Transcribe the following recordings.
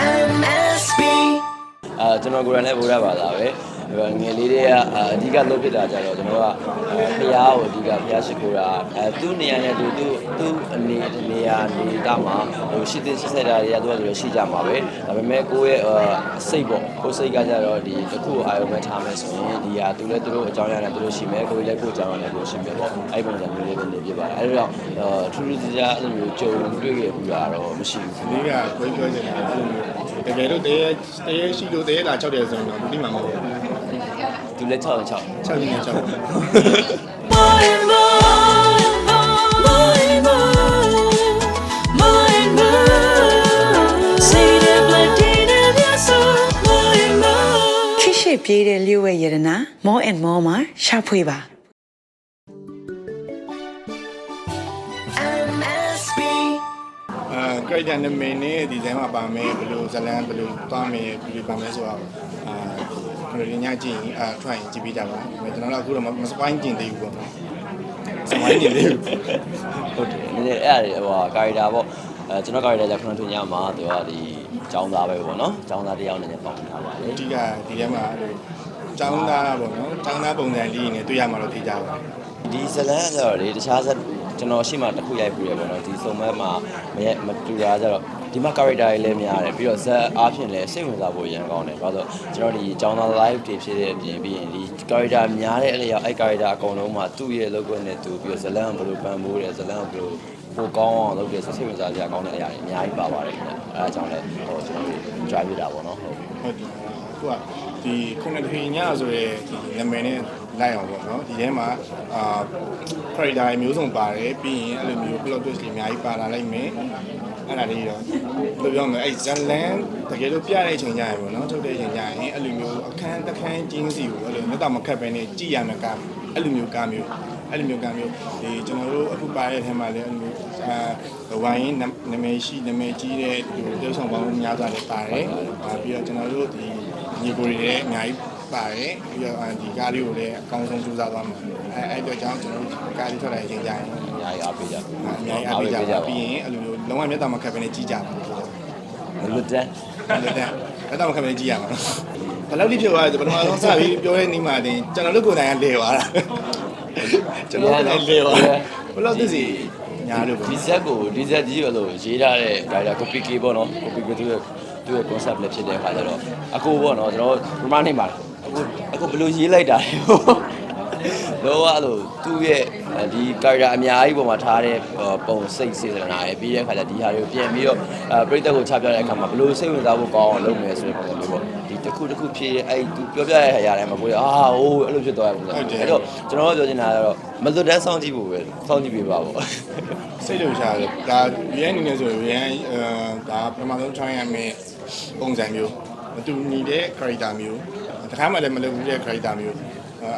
MSB အာကျွန်တော်ကိုယ်တိုင်လည်းဗုဒ္ဓဘာသာပဲအဲ ငယ်လေးတွေကအအဓိကလုပ်ဖြစ်တာကြတော့ကျွန်တော်ကဖះကိုအဓိကဖះရှိခိုးတာအဲသူ့နေရာနဲ့သူသူသူ့အနေနေရာနေတာမှာဟိုရှိတဲ့ဆက်ဆက်တာတွေကသူကဆိုလို့ရှိကြမှာပဲဒါပေမဲ့ကိုယ့်ရဲ့အစိတ်ပေါ့ကိုယ်စိတ်ကကြတော့ဒီတစ်ခုအာရုံမဲ့ထားမယ်ဆိုရင်ဒီဟာသူလည်းသူတို့အကြောင်းအရာနဲ့သူတို့ရှိမယ်ကိုယ်လည်းကိုယ်အကြောင်းအရာနဲ့ကိုယ်ရှိမယ်ပေါ့အဲ့ပုံစံမျိုးလေးပဲနေပြပါတယ်အဲ့တော့ထူးထူးခြားခြားအဲ့လိုမျိုးကြုံတွေ့ခဲ့ဘူးလားတော့မရှိဘူးဒီကကိုပြောနေတာအဲ့လိုမျိုးတကယ်လို့တရေတရေရှိလို့တရေလာ6တယ်ဆိုရင်တော့ဒီမှာမဟုတ်ဘူး သူလည်း6 6 6ရင်းနဲ့6 More and more More and more More and more Say the blood in your soul More and more ခိရှိပြေးတဲ့လျှို့ဝဲရတနာ more and more မှာရှာဖွေပါ character နာမည်နဲ့ဒီဇိုင်းမှာပါမယ်ဘယ်လိုဇလန်းဘယ်လိုသွားမယ်ဘယ်လိုပါမယ်ဆိုတော့အာခရညကြည့်ရင်အာထွက်ရင်ကြည့်ပြကြပါမယ်ကျွန်တော်တို့အခုတော့မစပိုင်းကျင်သေးဘူးပေါ့နော်စပိုင်းကျင်သေးဘူး ဟုတ်တယ်နည်းနည်းအဲ့ဒါတွေဟိုကာရီတာပေါ့အဲကျွန်တော်ကာရီတာကခဏထွင်ညမှာသူကဒီចောင်းသားပဲပေါ့နော်ចောင်းသားတစ်ယောက်နဲ့ပေါင်းထားပါလေ အဓိကဒီထဲမှာအဲ့လိုចောင်းသားပေါ့နော်ចောင်းသားပုံစံလေးနဲ့တွေ့ရမှာတော့သိကြပါဘူး ဒီဇလန်းဆိုတော့လေတခြားဇက် ကျွန်တော်ရှိမှတစ်ခုရိုက်ပြီးရပေါ့နော်ဒီစုံမက်မှာမရမတူတာကြတော့ဒီမှာ character တွေလည်းများတယ်ပြီးတော့ဇက်အားဖြင့်လည်းစိတ်ဝင်စားဖို့ရန်ကောင်းတယ်ဘာလို့ဆိုကျွန်တော်ဒီចောင်းသား live တွေဖြစ်တဲ့အပြင်ပြီးရင်ဒီ character များတဲ့အလျောက်အဲ့ character အကုန်လုံးမှာသူ့ရဲ့ logo နဲ့သူပြီးတော့ဇလန်းကိုဘယ်လိုပံ့ပိုးတယ်ဇလန်းကိုဘယ်လိုပိုကောင်းအောင်လုပ်တယ်စိတ်ဝင်စားစရာကောင်းတဲ့အရာတွေအများကြီးပါပါတယ်ခင်ဗျအဲဒါကြောင့်လည်းဟိုကျွန်တော်တို့ drive ပြတာပေါ့နော်ဟုတ်ဟုတ်တယ်အခုကဒီခုနတခေညဆိုရဲဒီနာမည်နဲ့ လိုက်အောင်ပေါ့နော်ဒီထဲမှာအာ character မျိုးစုံပါတယ်ပြီးရင်အဲ့လိုမျိုး plot twist တွေအများကြီးပါလာလိုက်မယ်အဲ့ဒါလေးတော့ဘယ်လိုပြောမလဲအဲ့ဇလန်တကယ်လို့ပြတဲ့အချိန်ကျရင်ပေါ့နော်ထုတ်တဲ့အချိန်ကျရင်အဲ့လိုမျိုးအခန်းတစ်ခန်းချင်းစီကိုအဲ့လိုမျက်တော့မခတ်ပဲနဲ့ကြည်ရမယ်ကအဲ့လိုမျိုးကားမျိုးအဲ့လိုမျိုးကားမျိုးဒီကျွန်တော်တို့အခုပါတဲ့ထဲမှာလည်းအဲ့လိုမျိုးအာဝိုင်းနာမည်ရှိနာမည်ကြီးတဲ့ဒီတေးဆောင်ပေါင်းများစွာလည်းပါတယ်အာပြီးတော့ကျွန်တော်တို့ဒီညီကိုတွေလည်းအများကြီး ပါတယ်ပြီးတော့ဒီကားလေးကိုလည်းအကောင်းဆုံးကြိုးစားသွားမှာအဲအဲ့အတွက်ကြောင့်ကျွန်တော်တို့ကားလေးထွက်လာတဲ့အချိန်ကျရင်အများကြီးအားပေးကြအများကြီးအားပေးကြပါပြီးရင်အဲ့လိုမျိုးလုံးဝမျက်တောင်မခတ်ပဲနဲ့ကြီးကြပါလွတ်တဲ့လက်တက်လက်တောင်မခတ်ပဲကြီးရမှာဘယ်လောက်လိဖြစ်သွားလဲပထမဆုံးစပြီးပြောတဲ့နေ့မှတင်ကျွန်တော်တို့ကိုယ်တိုင်ကလဲသွားတာကျွန်တော်လည်းလဲသွားဘယ်လောက်သိစီညာလို့ပေါ့ဒီဇက်ကိုဒီဇက်ကြီးကိုလို့ရေးထားတဲ့ driver copy key ပေါ့နော် copy key သူရဲ့သူရဲ့ concept လည်းဖြစ်တဲ့အခါကျတော့အခုပေါ့နော်ကျွန်တော်ပမာနေပါအခု အခုဘယ်လိုရေးလိုက်တာလဲလောကအဲ့လိုသူ့ရဲ့ဒီ character အများကြီးပုံမှာထားတဲ့ပုံစိတ်စေတနာရဲ့ပြီးတဲ့အခါကျဒီဟာတွေကိုပြန်ပြီးတော့အဲပြိတ္တကိုချပြတဲ့အခါမှာဘယ်လိုစိတ်ဝင်စားဖို့ကောင်းအောင်လုပ်မယ်ဆိုတဲ့ပုံစံမျိုးပေါ့ဒီတစ်ခုတစ်ခုဖြည့်အဲ့သူပြောပြတဲ့ဟာရတယ်မှာကိုယ်အာဟိုးအဲ့လိုဖြစ်သွားတဲ့ပုံစံအဲ့တော့ကျွန်တော်တို့ပြောချင်တာကတော့မလွတ်တမ်းစောင့်ကြည့်ဖို့ပဲစောင့်ကြည့်ပေးပါပေါ့စိတ်လှုပ်ရှားတယ်ဒါရဲအနေနဲ့ဆိုရင်အဲဒါပထမဆုံး try ရမယ်ပုံစံမျိုး မတူညီတဲ့ character မျိုးတခါမှလည်းမလုပ်ဘူးတဲ့ character မျိုး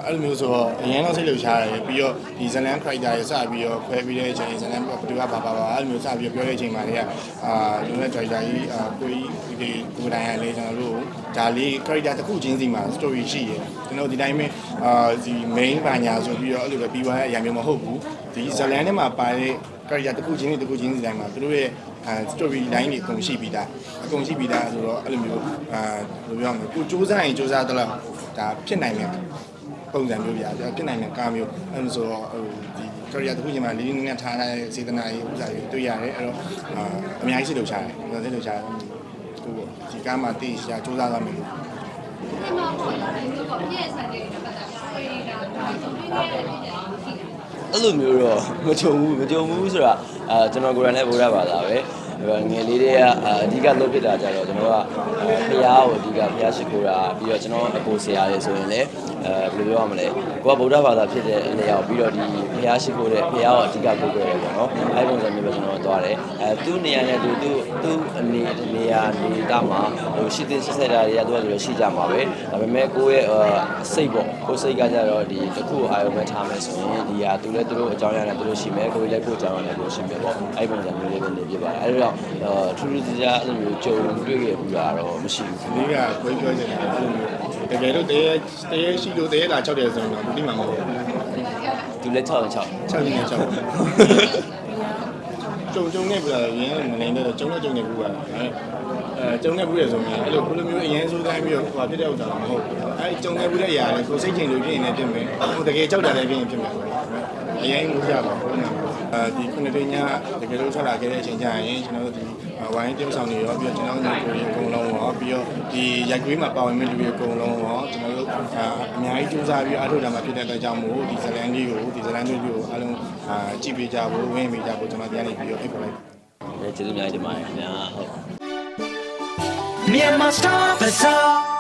အဲ့လိုမျိုးဆိုတော့အရင်တော့စိတ်လှုပ်ရှားတယ်ပြီးတော့ဒီဇလန် character ရစပြီးတော့ခွဲပြီးတဲ့အချိန်ဇလန်ဘယ်သူကပါပါပါအဲ့လိုမျိုးစပြီးပြောတဲ့အချိန်မှာလည်းအာဒီမဲ့ character ကြီးအာကိုကြီးဒီကိုတိုင်းရလေကျွန်တော်တို့ဒါလေး character တစ်ခုချင်းစီမှာ story ရှိတယ်ကျွန်တော်ဒီတိုင်းပဲအာဒီ main ဘာညာဆိုပြီးတော့အဲ့လိုပဲပြီးသွားတဲ့အရာမျိုးမဟုတ်ဘူးဒီဇလန်ထဲမှာပါတဲ့ character တစ်ခုချင်းစီတစ်ခုချင်းစီတိုင်းမှာသူတို့ရဲ့အဲ story line တွေအကုန်ရှိပြီးသားအကုန်ရှိပြီးသားဆိုတော့အဲ့လိုမျိုးအာဘယ်လိုပြောမလဲကိုစူးစမ်းရင်စူးစမ်းတော့ဒါဖြစ်နိုင်မယ်ပုံစံမျိုးပြပြဖြစ်နိုင်တဲ့ကားမျိုးအဲ့လိုဆိုတော့ဟိုဒီ career တစ်ခုချင်းမှာလေးလေးနက်ထားတဲ့စေတနာရေးဥစ္စာတွေတွေ့ရတယ်အဲ့တော့အာအများကြီးစိတ်လှုပ်ရှားတယ်စိတ်လှုပ်ရှားတယ်ကိုဒီကားမှာတည်ရှာစူးစမ်းသွားမယ်လို့ အဲ့လိုမျိုးတော့မကြုံဘူးမကြုံဘူးဆိုတာအာကျွန်တော်ကိုယ်တိုင်လည်းဗုဒ္ဓဘာသာပဲ ငယ်လေးတွေကအဓိကလုပ်ဖြစ်တာကြတော့ကျွန်တော်ကဖះကိုအဓိကဖះရှိခိုးတာပြီးတော့ကျွန်တော်အကိုဆရာလေးဆိုရင်လည်းအဲဘယ်လိုပြောရမလဲကိုကဗုဒ္ဓဘာသာဖြစ်တဲ့နေရာကိုပြီးတော့ဒီဖះရှိခိုးတဲ့ဖះကိုအဓိကကိုကိုရတယ်ပေါ့နော်အဲ့ပုံစံမျိုးပဲကျွန်တော်သွားတယ်အဲသူ့နေရာနဲ့သူသူသူ့အနေနေရာနေတာမှာဟိုရှိတဲ့ဆက်ဆက်တာတွေကသူကဆိုလို့ရှိကြမှာပဲဒါပေမဲ့ကိုယ့်ရဲ့အစိတ်ပေါ့ကိုယ်စိတ်ကကြတော့ဒီတစ်ခုအာရုံမဲ့ထားမယ်ဆိုရင်ဒီဟာသူလည်းသူတို့အကြောင်းအရာနဲ့သူတို့ရှိမယ်ကိုယ်လည်းကိုယ်အကြောင်းအရာနဲ့ကိုယ်ရှိမယ်ပေါ့အဲ့ပုံစံမျိုးလေးပဲနေပြပါတယ်အဲ့တော့ထူးထူးခြားခြားအဲ့လိုမျိုးကြုံတွေ့ခဲ့ဘူးလားတော့မရှိဘူးဒီကကိုပြောနေတာအဲ့လိုမျိုးတကယ်လို့တရေတရေရှိလို့တရေလာ6တယ်ဆိုရင်တော့ဒီမှာမဟုတ်ဘူးသူလည်း6 6 6ရင်းနဲ့6ကြုံကြုံနေပြီလားရင်းမနေတော့ကြုံတော့ကြုံနေဘူးပါအဲအဲအဲကြုံခဲ့ဘူးရဆိုရင်အဲ့လိုကိုလိုမျိုးအရင်စိုးတိုင်းပြီးတော့ဟိုဖြစ်တဲ့ဥစ္စာတော့မဟုတ်ဘူးအဲ့ကြုံခဲ့ဘူးတဲ့ຢာလည်းကိုစိတ်ချိန်လို့ဖြစ်ရင်လည်းဖြစ်မယ်ဟိုတကယ်ကြောက်တာလည်းဖြစ်ရင်ဖြစ်မယ်အရင်လို့ရပါဘူးအဲ ဒီခုနှစ်သိန်းညတကယ်လို့ထွက်လာခဲ့တဲ့အချိန်ကျရင်ကျွန်တော်တို့ဒီဝိုင်း tiêu ဆောင်တွေရောပြီးတော့ကျွန်တော်တို့ကိုယ်အကုန်လုံးရောပြီးတော့ဒီရိုက်ကွေးမှာပါဝင်မဲ့လူတွေအကုန်လုံးရောကျွန်တော်တို့အများကြီးစူးစမ်းပြီးအားထုတ်တာမှဖြစ်တဲ့အတွက်ကြောင့်မို့ဒီဇလန်လေးကိုဒီဇလန်လေးကိုအားလုံးကြည့်ပေးကြဖို့ဝင်ပေးကြဖို့ကျွန်တော်တရားနေပြီးတော့ဖိတ်ခေါ်လိုက်ကျေးဇူးအများကြီးတင်ပါတယ်ခင်ဗျာဟုတ် Myanmar Star Bazaar